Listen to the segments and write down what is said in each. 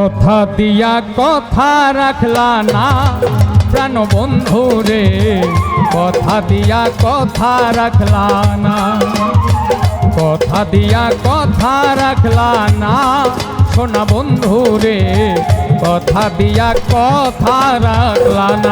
কথা দিয়া কথা রাখলা না। প্রাণ বন্ধু রে, কথা দিয়া কথা রাখলা না। কথা দিয়া কথা রাখলা না। সোনা বন্ধু রে, কথা দিয়া কথা রাখলা না।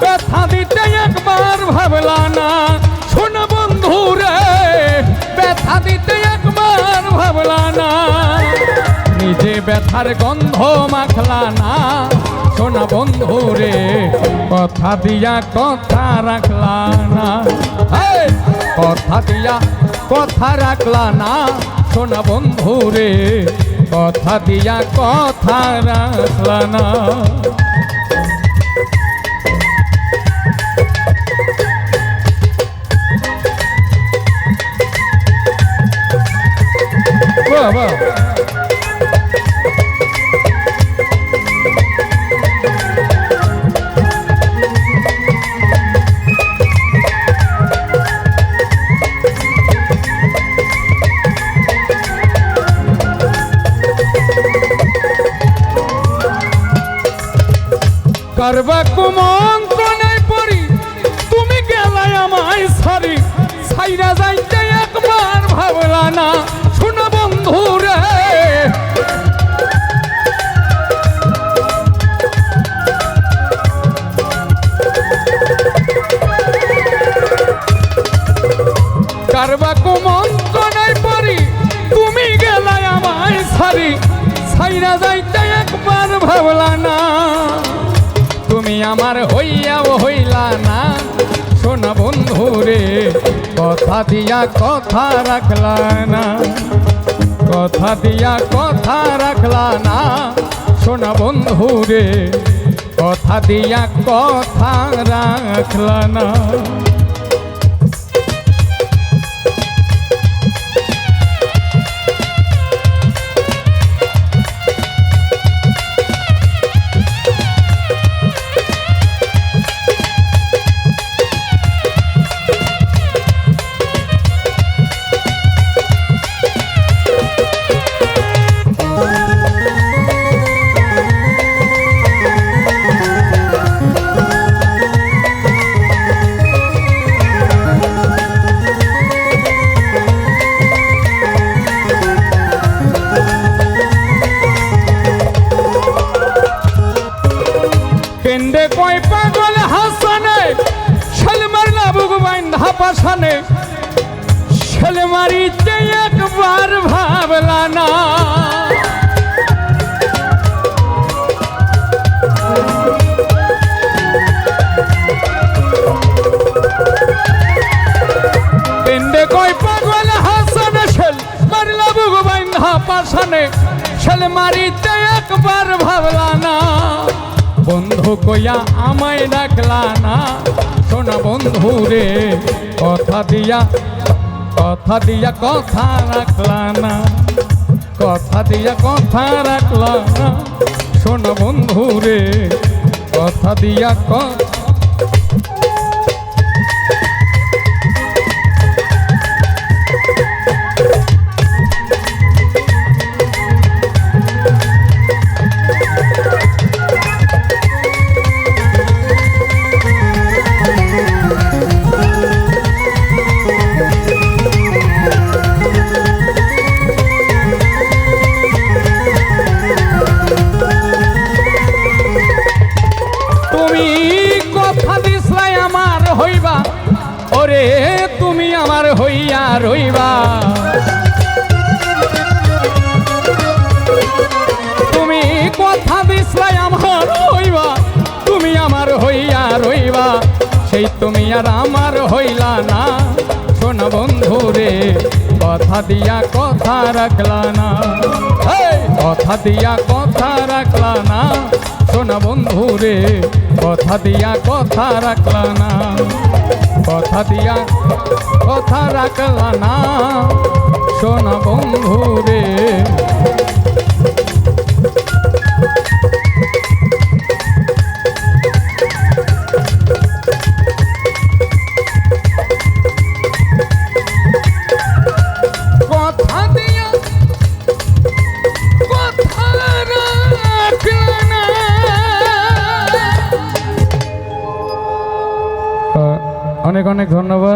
ব্যথা দিতে একবার ভাবলা শোন বন্ধু রে ব্যথা দিতে একবার ভাবলা না। নিজে ব্যথার গন্ধ মাখলা না। শোনা বন্ধু রে কথা দিয়া কথা রাখলা না। কথা দিয়া কথা রাখলা না। শোনা বন্ধু রে কথা দিয়া কথা রাখলা না। বাহ করবা কুমন্ত্রণায় পড়ি তুমি গেলাই আমায় সারি সাইরা যাইতে একবার না তুমি আমার হইয়াও হইলা না শোনা বন্ধু রে, কথা দিয়া কথা রাখলা না কথা দিয়া কথা রাখলা না শোনা বন্ধু রে, কথা দিয়া কথা রাখলা না কয় পাগল হাসানে? ছেলেমার লাবুক বাইন্ধা পাশানে। ছেলে মারিতে একবার ভাবলা না। কয় পাগল হাসানে, ছেলে মার লাবুক বাইন্ধা পাশানে। ছেলে একবার ভাবলা না। বন্ধু কইয়া আমায় ডাকলা না। সোনা বন্ধু রে, কথা দিয়া কথা দিয়া কথা রাখলা না। কথা দিয়া কথা রাখলা না। সোনা বন্ধু রে, কথা দিয়া কথা করে তুমি আমার হইয়া রইবা। তুমি কথা দিসলাই আমার হইবা, তুমি আমার হইয়া রইবা। সেই তুমি আর আমার হইলা না। শোন বন্ধু রে, কথা দিয়া কথা রাখলা না। কথা দিয়া কথা রাখলা না। শোন বন্ধু রে, কথা দিয়া কথা রাখলা না। কথা দিয়া কথা রাখলা না। শোনা বন্ধু রে অনেক ধন্যবাদ।